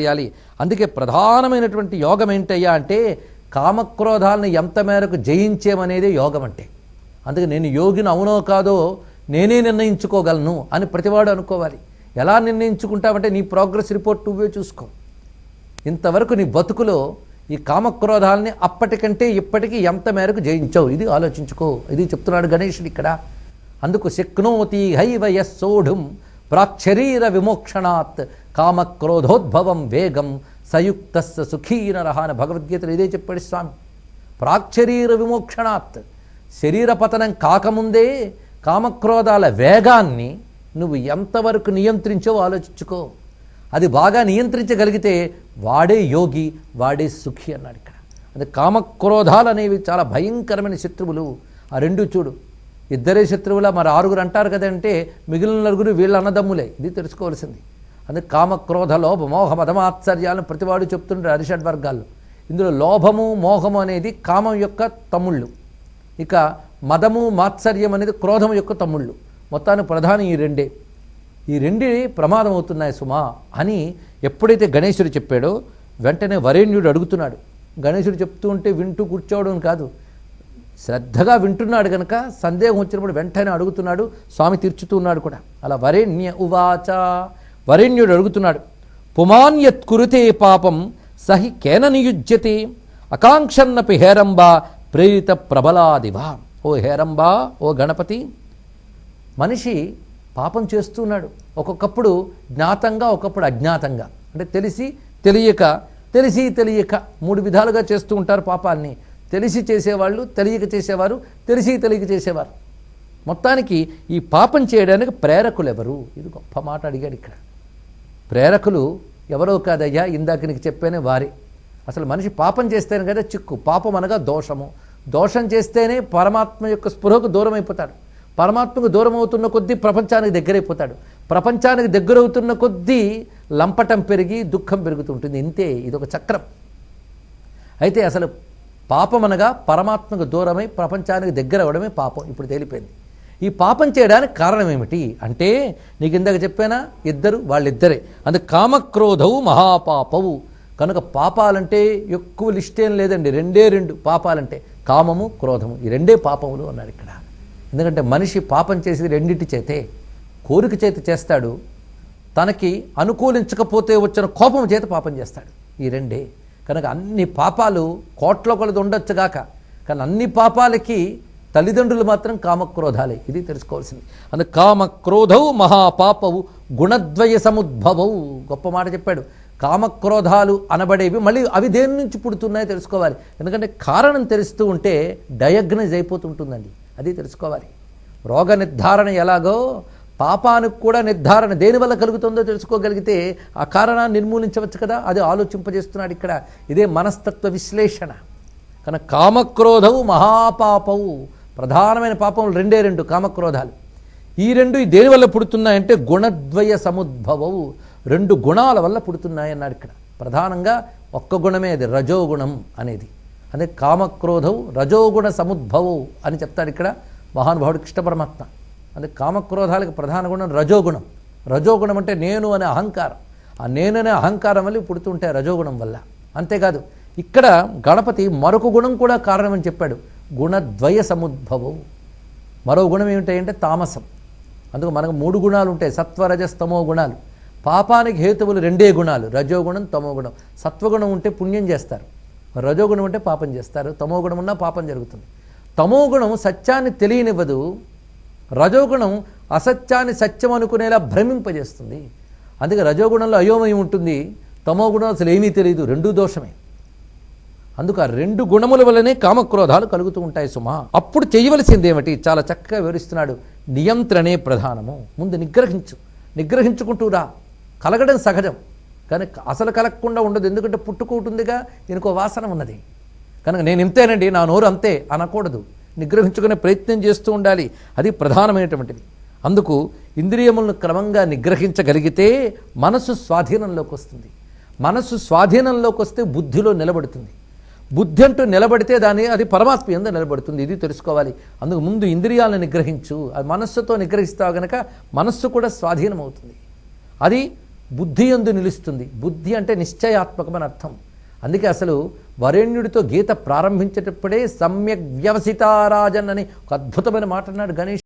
చేయాలి. అందుకే ప్రధానమైనటువంటి యోగం ఏంటయ్యా అంటే కామక్రోధాలను ఎంత మేరకు జయించేమనేదే యోగం అంటే. అందుకే నేను యోగిని అవునో కాదో నేనే నిర్ణయించుకోగలను అని ప్రతివాడు అనుకోవాలి. ఎలా నిర్ణయించుకుంటావంటే నీ ప్రోగ్రెస్ రిపోర్ట్ నువ్వే చూసుకో. ఇంతవరకు నీ బతుకులో ఈ కామక్రోధాలని అప్పటికంటే ఇప్పటికీ ఎంత మేరకు జయించావు? ఇది ఆలోచించుకో. ఇది చెప్తున్నాడు గణేషుడు ఇక్కడ. అందుకు శక్నోతి హైవ యస్సోఢుం ప్రాక్షరీర విమోక్షణాత్ కామక్రోధోద్భవం వేగం సయుక్తస్స సుఖీనరహ అని భగవద్గీతలో ఇదే చెప్పాడు స్వామి. ప్రాక్షరీర విమోక్షణాత్. శరీర పతనం కాకముందే కామక్రోధాల వేగాన్ని నువ్వు ఎంతవరకు నియంత్రించో ఆలోచించుకో. అది బాగా నియంత్రించగలిగితే వాడే యోగి వాడే సుఖి అన్నాడు ఇక్కడ. అది కామక్రోధాలు అనేవి చాలా భయంకరమైన శత్రువులు. ఆ రెండు చూడు. ఇద్దరే శత్రువుల మరి ఆరుగురు అంటారు కదంటే మిగిలిన నలుగురు వీళ్ళ అన్నదమ్ములే. ఇది తెలుసుకోవాల్సింది. అందుకే కామక్రోధ లోభ మోహ మతమాత్సర్యాలను ప్రతివాడు చెప్తుంటారు అరిషడ్ వర్గాల్లో. ఇందులో లోభము మోహము అనేది కామం యొక్క తమ్ముళ్ళు. ఇక మదము మాత్సర్యం అనేది క్రోధం యొక్క తమ్ముళ్ళు. మొత్తానికి ప్రధానం ఈ రెండే. ఈ రెండి ప్రమాదం అవుతున్నాయి సుమా అని ఎప్పుడైతే గణేశుడు చెప్పాడో వెంటనే వరేణ్యుడు అడుగుతున్నాడు. గణేశుడు చెప్తూ ఉంటే వింటూ కూర్చోవడం కాదు. శ్రద్ధగా వింటున్నాడు కనుక సందేహం వచ్చినప్పుడు వెంటనే అడుగుతున్నాడు స్వామి తీర్చుతున్నాడు కూడా. అలా వరేణ్య ఉవాచ వరేణ్యుడు అడుగుతున్నాడు పుమాన్యత్ కురుతే పాపం సహి కేన నియుజ్యతే? అకాంక్షన్నపి హేరంబా ప్రేరిత ప్రబలాదివా? ఓ హేరంబా ఓ గణపతి మనిషి పాపం చేస్తున్నాడు. ఒక్కొక్కప్పుడు జ్ఞాతంగా ఒకప్పుడు అజ్ఞాతంగా. అంటే తెలిసి తెలియక తెలిసి తెలియక మూడు విధాలుగా చేస్తూ ఉంటారు పాపాన్ని. తెలిసి చేసేవాళ్ళు తెలియక చేసేవారు తెలిసి తెలియక చేసేవారు. మొత్తానికి ఈ పాపం చేయడానికి ప్రేరకులు ఎవరు ఇది గొప్ప మాట అడిగాడు ఇక్కడ. ప్రేరకులు ఎవరో కాదయ్యా ఇందాక నీకు చెప్పానే వారే. అసలు మనిషి పాపం చేస్తేనే కదా చిక్కు. పాపం అనగా దోషము. దోషం చేస్తేనే పరమాత్మ యొక్క స్పృహకు దూరం అయిపోతాడు పరమాత్మకు దూరం అవుతున్న కొద్దీ ప్రపంచానికి దగ్గరైపోతాడు. ప్రపంచానికి దగ్గరవుతున్న కొద్దీ లంపటం పెరిగి దుఃఖం పెరుగుతూ ఉంటుంది ఇంతే ఇది ఒక చక్రం. అయితే అసలు పాపం అనగా పరమాత్మకు దూరమై ప్రపంచానికి దగ్గర అవ్వడమే పాపం. ఇప్పుడు తేలిపోయింది. ఈ పాపం చేయడానికి కారణం ఏమిటి? అంటే నీకు ఇందాక చెప్పానా? ఇద్దరు వాళ్ళిద్దరే. అందుకు కామక్రోధవు మహాపాపవు. కనుక పాపాలంటే ఎక్కువ లిస్ట్ ఏం లేదండి. రెండే రెండు పాపాలంటే కామము క్రోధము. ఈ రెండే పాపములు అన్నారు ఇక్కడ. ఎందుకంటే మనిషి పాపం చేసేది రెండింటి చేతే కోరిక చేత చేస్తాడు. తనకి అనుకూలించకపోతే వచ్చిన కోపం చేత పాపం చేస్తాడు. ఈ రెండే. కనుక అన్ని పాపాలు కోట్ల కొలది ఉండొచ్చుగాక కానీ అన్ని పాపాలకి తల్లిదండ్రులు మాత్రం కామక్రోధాలే. ఇది తెలుసుకోవాల్సింది. అందుకు కామక్రోధవు మహాపాపవు గుణద్వయ సముద్భవవు గొప్ప మాట చెప్పాడు. కామక్రోధాలు అనబడేవి మళ్ళీ అవి దేని నుంచి పుడుతున్నాయో తెలుసుకోవాలి. ఎందుకంటే కారణం తెలుస్తూ ఉంటే డయాగ్నైజ్ అయిపోతుంటుందండి. అది తెలుసుకోవాలి. రోగ నిర్ధారణ ఎలాగో పాపానికి కూడా నిర్ధారణ దేనివల్ల కలుగుతుందో తెలుసుకోగలిగితే ఆ కారణాన్ని నిర్మూలించవచ్చు కదా. అది ఆలోచింపజేస్తున్నాడు ఇక్కడ. ఇదే మనస్తత్వ విశ్లేషణ. కనుక కామక్రోధవు మహాపాపవు ప్రధానమైన పాపములు రెండే రెండు కామక్రోధాలు. ఈ రెండు ఈ దేని వల్ల పుడుతున్నాయంటే గుణద్వయ సముద్భవవు. రెండు గుణాల వల్ల పుడుతున్నాయి అన్నాడు ఇక్కడ. ప్రధానంగా ఒక్క గుణమే అది రజోగుణం అనేది. అదే కామక్రోధవు రజోగుణ సముద్భవవు అని చెప్తాడు ఇక్కడ మహానుభావుడు కృష్ణ పరమాత్మ అదే కామక్రోధాలకు ప్రధాన గుణం రజోగుణం. రజోగుణం అంటే నేను అనే అహంకారం. ఆ నేననే అహంకారం వల్ల పుడుతుంటాయి రజోగుణం వల్ల. అంతేకాదు ఇక్కడ గణపతి మరొక గుణం కూడా కారణమని చెప్పాడు. గుణద్వయ సముద్భవం మరో గుణం ఏమిటంటే తామసం. అందుకు మనకు మూడు గుణాలు ఉంటాయి. సత్వరజస్తమో గుణాలు. పాపానికి హేతువులు రెండే గుణాలు. రజోగుణం తమోగుణం. సత్వగుణం ఉంటే పుణ్యం చేస్తారు. రజోగుణం ఉంటే పాపం చేస్తారు. తమోగుణం ఉన్నా పాపం జరుగుతుంది. తమోగుణం సత్యాన్ని తెలియనివ్వదు. రజోగుణం అసత్యాన్ని సత్యం అనుకునేలా భ్రమింపజేస్తుంది. అందుకే రజోగుణంలో అయోమయం ఉంటుంది. తమోగుణం అసలు ఏమీ తెలియదు. రెండూ దోషమే. అందుకు ఆ రెండు గుణముల వల్లనే కామక్రోధాలు కలుగుతూ ఉంటాయి సుమా. అప్పుడు చేయవలసింది ఏమిటి చాలా చక్కగా వివరిస్తున్నాడు. నియంత్రణే ప్రధానము. ముందు నిగ్రహించు. నిగ్రహించుకుంటూ రా. కలగడం సహజం. కానీ అసలు కలగకుండా ఉండదు. ఎందుకంటే పుట్టుకుంటుందిగా ఇనుకో వాసన ఉన్నది. కనుక నేను ఇంతేనండి నా నోరు అంతే అనకూడదు. నిగ్రహించుకునే ప్రయత్నం చేస్తూ ఉండాలి. అది ప్రధానమైనటువంటిది. అందుకు ఇంద్రియములను క్రమంగా నిగ్రహించగలిగితే మనసు స్వాధీనంలోకి వస్తుంది. మనసు స్వాధీనంలోకి వస్తే బుద్ధిలో నిలబడుతుంది. బుద్ధి అంటూ నిలబడితే దాని అది పరమాత్మ ఎందు నిలబడుతుంది. ఇది తెలుసుకోవాలి. అందుకు ముందు ఇంద్రియాలను నిగ్రహించు. అది మనస్సుతో నిగ్రహిస్తావు గనక మనస్సు కూడా స్వాధీనమవుతుంది. అది బుద్ధి ఎందు నిలుస్తుంది. బుద్ధి అంటే నిశ్చయాత్మకమని అర్థం. అందుకే అసలు వరేణ్యుడితో గీత ప్రారంభించేటప్పుడే సమ్యక్ వ్యవసితారాజన్ అని ఒక అద్భుతమైన మాట అన్నాడు గణేష్